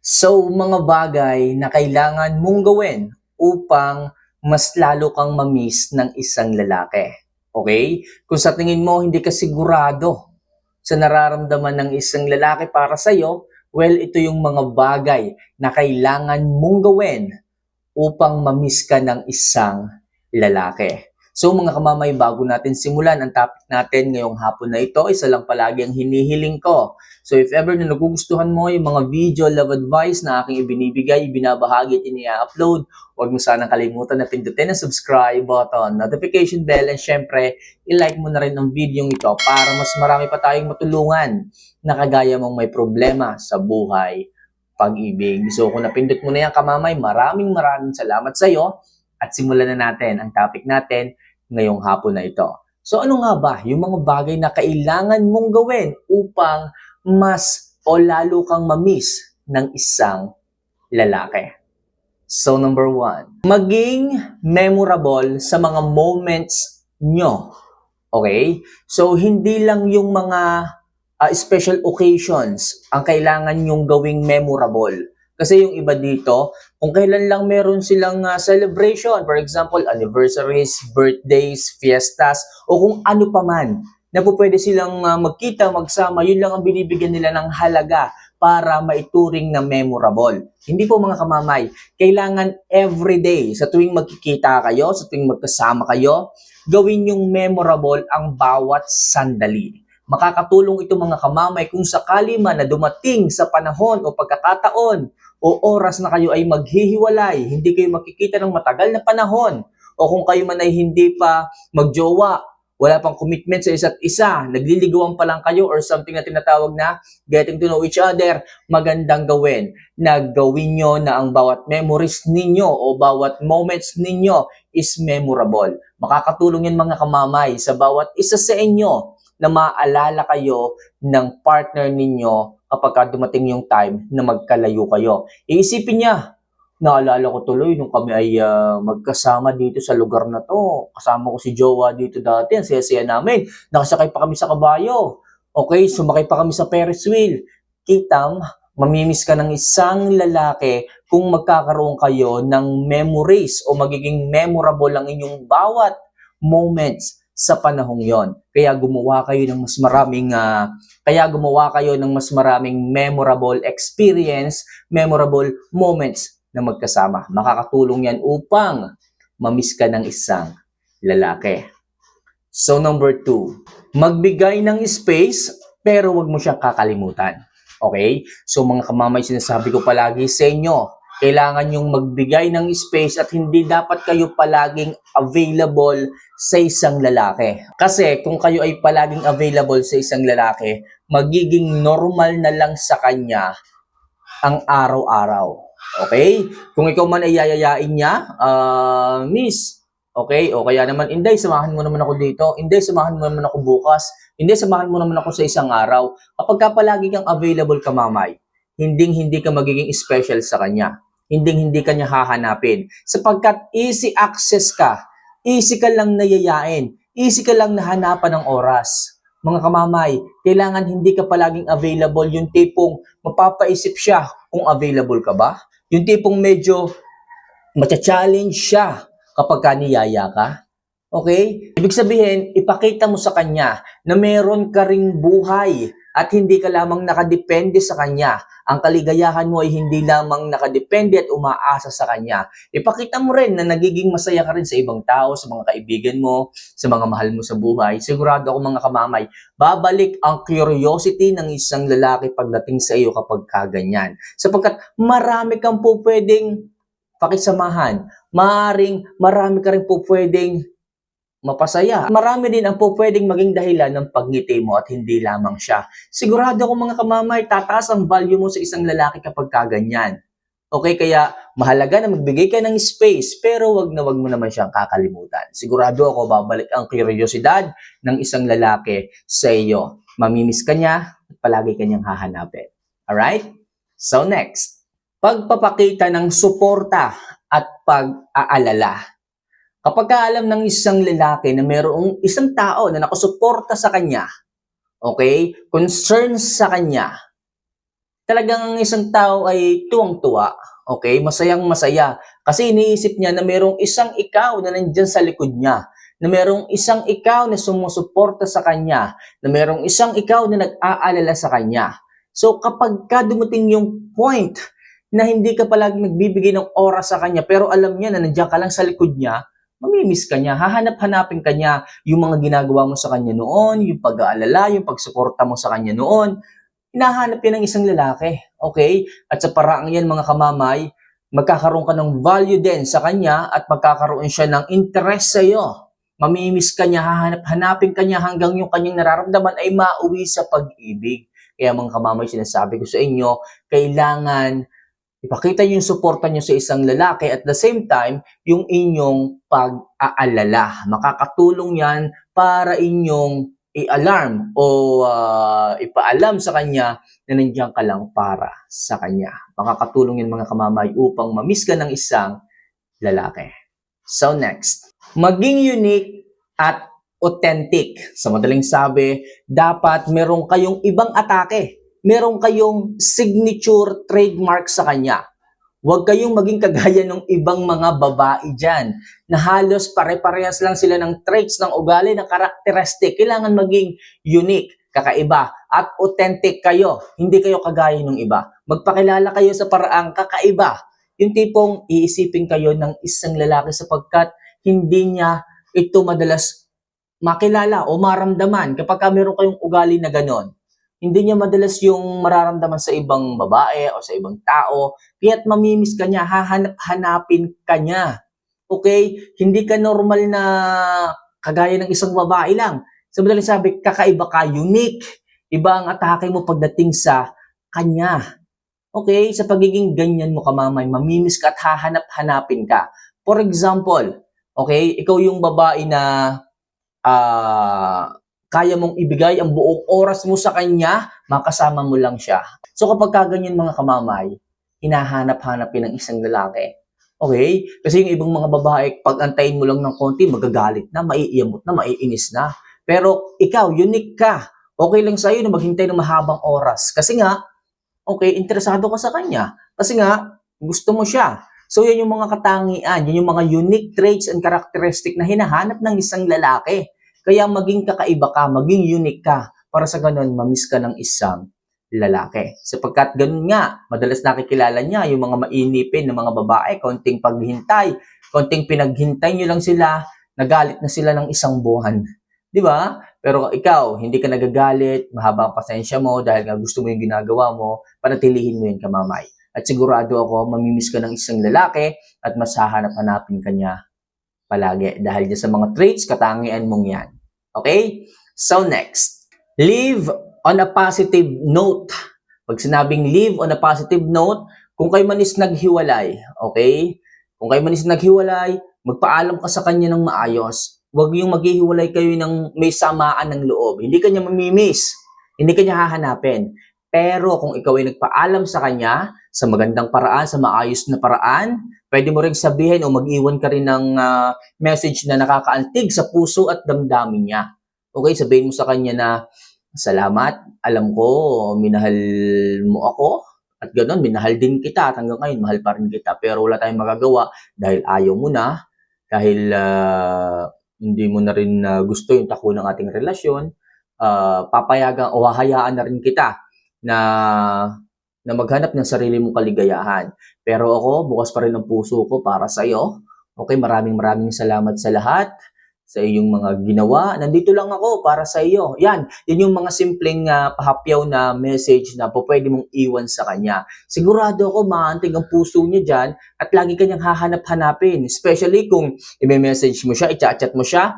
So, mga bagay na kailangan mong gawin upang mas lalo kang mamiss ng isang lalaki. Okay? Kung sa tingin mo hindi ka sigurado sa nararamdaman ng isang lalaki para sa'yo, well, ito yung mga bagay na kailangan mong gawin upang mamiss ka ng isang lalaki. So mga kamamay, bago natin simulan ang topic natin ngayong hapon na ito, isa lang palagi ang hinihiling ko. So if ever na nagugustuhan mo yung mga video love advice na aking ibinibigay, ibinabahagi at ini-upload, huwag mo sanang kalimutan na pindutin ang subscribe button, notification bell, and syempre, i-like mo na rin ang video ito para mas marami pa tayong matulungan na kagaya mong may problema sa buhay pag-ibig. So kung napindot mo na yan kamamay, maraming maraming salamat sa iyo at simulan na natin ang topic natin ngayong hapon na ito. So ano nga ba yung mga bagay na kailangan mong gawin upang mas o lalo kang mamiss ng isang lalaki? So number one, maging memorable sa mga moments nyo. Okay? So hindi lang yung mga uh, special occasions ang kailangan yung gawing memorable. Kasi yung iba dito, kung kailan lang meron silang uh, celebration, for example, anniversaries, birthdays, fiestas, o kung ano pa man, na po pwede silang uh, magkita, magsama, yun lang ang binibigyan nila ng halaga para maituring na memorable. Hindi po mga kamamay, kailangan everyday, sa tuwing magkikita kayo, sa tuwing magkasama kayo, gawin yung memorable ang bawat sandali. Makakatulong ito mga kamamay kung sakali man na dumating sa panahon o pagkakataon o oras na kayo ay maghihiwalay, hindi kayo makikita ng matagal na panahon, o kung kayo man ay hindi pa magjowa, wala pang commitment sa isa't isa, nagliligawan pa lang kayo or something na tinatawag na getting to know each other, magandang gawin na gawin nyo na ang bawat memories ninyo o bawat moments ninyo is memorable. Makakatulong yan mga kamamay sa bawat isa sa inyo na maalala kayo ng partner ninyo kapag ka dumating yung time na magkalayo kayo. Iisipin niya, naalala ko tuloy nung kami ay ah, magkasama dito sa lugar na to. Kasama ko si Jowa dito dati, ang saya-saya namin. Nakasakay pa kami sa kabayo. Okay, sumakay pa kami sa Ferris wheel. Kitam, mamimiss ka ng isang lalaki kung magkakaroon kayo ng memories o magiging memorable ang inyong bawat moments sa panahong yon. Kaya gumawa kayo ng mas maraming ah, kaya gumawa kayo ng mas maraming memorable experience, memorable moments na magkasama. Makakatulong yan upang mamiss ka ng isang lalaki. So number two, magbigay ng space pero wag mo siyang kakalimutan. Okay? So mga kamamay, sinasabi ko palagi sa inyo, kailangan yung magbigay ng space at hindi dapat kayo palaging available sa isang lalaki. Kasi kung kayo ay palaging available sa isang lalaki, magiging normal na lang sa kanya ang araw-araw. Okay? Kung ikaw man ay yayayain niya, ah, miss, okay? O kaya naman, Inday, samahan mo naman ako dito. Inday, samahan mo naman ako bukas. Inday, samahan mo naman ako sa isang araw. Kapag ka palagi kang available ka, mamay, hinding hindi ka magiging special sa kanya. Hinding hindi ka niya hahanapin. Sapagkat easy access ka, easy ka lang nayayain, easy ka lang nahanapan ng oras. Mga kamamay, kailangan hindi ka palaging available yung tipong mapapaisip siya kung available ka ba. Yung tipong medyo matcha-challenge siya kapag ka niyaya ka. Okay? Ibig sabihin, ipakita mo sa kanya na meron ka ring buhay at hindi ka lamang nakadepende sa kanya. Ang kaligayahan mo ay hindi lamang nakadepende at umaasa sa kanya. Ipakita mo rin na nagiging masaya ka rin sa ibang tao, sa mga kaibigan mo, sa mga mahal mo sa buhay. Sigurado ako mga kamamay, babalik ang curiosity ng isang lalaki pagdating sa iyo kapag kaganyan. Sapagkat marami kang po pwedeng pakisamahan. Maaring marami ka rin po pwedeng mapasaya. Marami din ang po pwedeng maging dahilan ng pagngiti mo at hindi lamang siya. Sigurado ako mga kamamay, tataas ang value mo sa isang lalaki kapag kaganyan. Okay, kaya mahalaga na magbigay ka ng space pero wag na wag mo naman siyang kakalimutan. Sigurado ako babalik ang kuryosidad ng isang lalaki sa iyo. Mamimiss ka niya at palagi kanyang hahanapin. Alright? So next, pagpapakita ng suporta at pag-aalala. Kapag ka alam ng isang lalaki na mayroong isang tao na nakasuporta sa kanya, okay, concern sa kanya, talagang ang isang tao ay tuwang-tuwa. Okay? Masayang masaya. Kasi iniisip niya na merong isang ikaw na nandyan sa likod niya. Na merong isang ikaw na sumusuporta sa kanya. Na merong isang ikaw na nag-aalala sa kanya. So kapag ka dumating yung point na hindi ka palagi nagbibigay ng oras sa kanya pero alam niya na nandiyan ka lang sa likod niya, mamimiss ka niya, hahanap-hanapin ka niya yung mga ginagawa mo sa kanya noon, yung pag-aalala, yung pagsuporta mo sa kanya noon, hinahanap yan ng isang lalaki. Okay? At sa paraang yan mga kamamay, magkakaroon ka ng value din sa kanya at magkakaroon siya ng interest sa iyo. Mamimiss ka niya, hahanap-hanapin ka niya hanggang yung kanyang nararamdaman ay mauwi sa pag-ibig. Kaya mga kamamay, sinasabi ko sa inyo, kailangan ipakita yung suporta niyo sa isang lalaki at the same time, yung inyong pag-aalala. Makakatulong yan para inyong i-alarm o ah, ipaalam sa kanya na nandiyan ka lang para sa kanya. Makakatulong yan mga kamamay upang mamiss ka ng isang lalaki. So next, maging unique at authentic. Sa madaling sabi, dapat meron kayong ibang atake. Meron kayong signature trademark sa kanya. Huwag kayong maging kagaya ng ibang mga babae dyan na halos pare-parehas lang sila ng traits ng ugali, ng characteristic. Kailangan maging unique, kakaiba, at authentic kayo. Hindi kayo kagaya ng iba. Magpakilala kayo sa paraang kakaiba. Yung tipong iisipin kayo ng isang lalaki sapagkat hindi niya ito madalas makilala o maramdaman kapag ka meron kayong ugali na ganon. Hindi niya madalas yung mararamdaman sa ibang babae o sa ibang tao. Kaya't mamimiss ka niya, hahanap-hanapin ka niya. Okay? Hindi ka normal na kagaya ng isang babae lang. Sa madaling sabi, kakaiba ka, unique. Iba ang atake mo pagdating sa kanya. Okay? Sa pagiging ganyan mo kamamay, mamimiss ka at hahanap-hanapin ka. For example, okay, ikaw yung babae na ah kaya mong ibigay ang buong oras mo sa kanya, makasama mo lang siya. So kapag kaganyan mga kamamay, hinahanap-hanapin ng isang lalaki. Okay? Kasi yung ibang mga babae, pag antayin mo lang ng konti, magagalit na, maiiyamot na, maiinis na. Pero ikaw, unique ka. Okay lang sa'yo na maghintay ng mahabang oras. Kasi nga, okay, interesado ka sa kanya. Kasi nga, gusto mo siya. So yan yung mga katangian, yan yung mga unique traits and characteristic na hinahanap ng isang lalaki. Kaya maging kakaiba ka, maging unique ka, para sa ganun, mamiss ka ng isang lalaki. Sapagkat ganun nga, madalas nakikilala niya yung mga mainipin ng mga babae, konting paghintay, konting pinaghintay niyo lang sila, nagalit na sila ng isang buwan. Di ba? Pero ikaw, hindi ka nagagalit, mahaba ang pasensya mo dahil nga gusto mo yung ginagawa mo, panatilihin mo yun kamamay. At sigurado ako, mamimiss ka ng isang lalaki at mas hahanap-hanapin ka niya palagi dahil dyan sa mga traits, katangian mong yan. Okay? So next, live on a positive note. Pag sinabing live on a positive note, kung kayo man is naghiwalay, okay? Kung kayo man is naghiwalay, magpaalam ka sa kanya ng maayos. Huwag yung maghihiwalay kayo ng may samaan ng loob. Hindi kanya mamimiss. Hindi kanya hahanapin. Pero kung ikaw ay nagpaalam sa kanya sa magandang paraan, sa maayos na paraan, pwede mo rin sabihin o mag-iwan ka rin ng ah, message na nakakaantig sa puso at damdamin niya. Okay, sabihin mo sa kanya na, salamat, alam ko, minahal mo ako, at ganoon, minahal din kita, at hanggang ngayon, mahal pa rin kita. Pero wala tayong magagawa dahil ayaw mo na, dahil ah, hindi mo na rin ah, gusto yung tako ng ating relasyon, ah, papayagan o hahayaan na rin kita na na maghanap ng sarili mong kaligayahan. Pero ako, bukas pa rin ang puso ko para sa iyo. Okay, maraming maraming salamat sa lahat sa iyong mga ginawa. Nandito lang ako para sa iyo. Yan, yan yung mga simpleng ah, pahapyaw na message na po pwede mong iwan sa kanya. Sigurado ako maantig ang puso niya dyan at lagi kanyang hahanap-hanapin. Especially kung i-message mo siya, i-chat mo siya,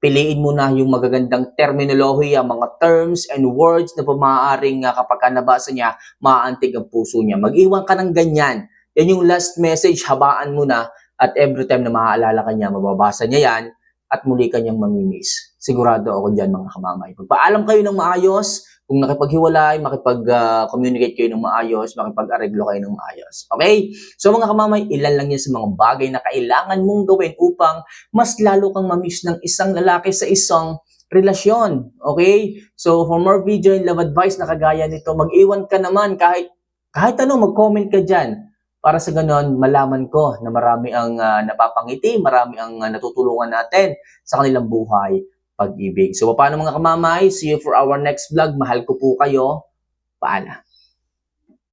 piliin mo na yung magagandang terminolohiya, mga terms and words na pumaaring uh, kapag ka nabasa niya, maaantig ang puso niya. Mag-iwan ka ng ganyan. Yan yung last message, habaan mo na at every time na maaalala ka niya, mababasa niya yan at muli kanyang mamimiss. Sigurado ako dyan mga kamamay. Pagpaalam kayo ng maayos, kung nakipaghiwalay, makipag-communicate kayo ng maayos, makipag-areglo kayo ng maayos. Okay? So mga kamamay, ilan lang yan sa mga bagay na kailangan mong gawin upang mas lalo kang mamiss ng isang lalaki sa isang relasyon. Okay? So for more video and love advice na kagaya nito, mag-iwan ka naman kahit Kahit ano, mag-comment ka dyan. Para sa ganon, malaman ko na marami ang ah, napapangiti, marami ang ah, natutulungan natin sa kanilang buhay, pag-ibig. So, paano mga kamamay? See you for our next vlog. Mahal ko po kayo. Paala.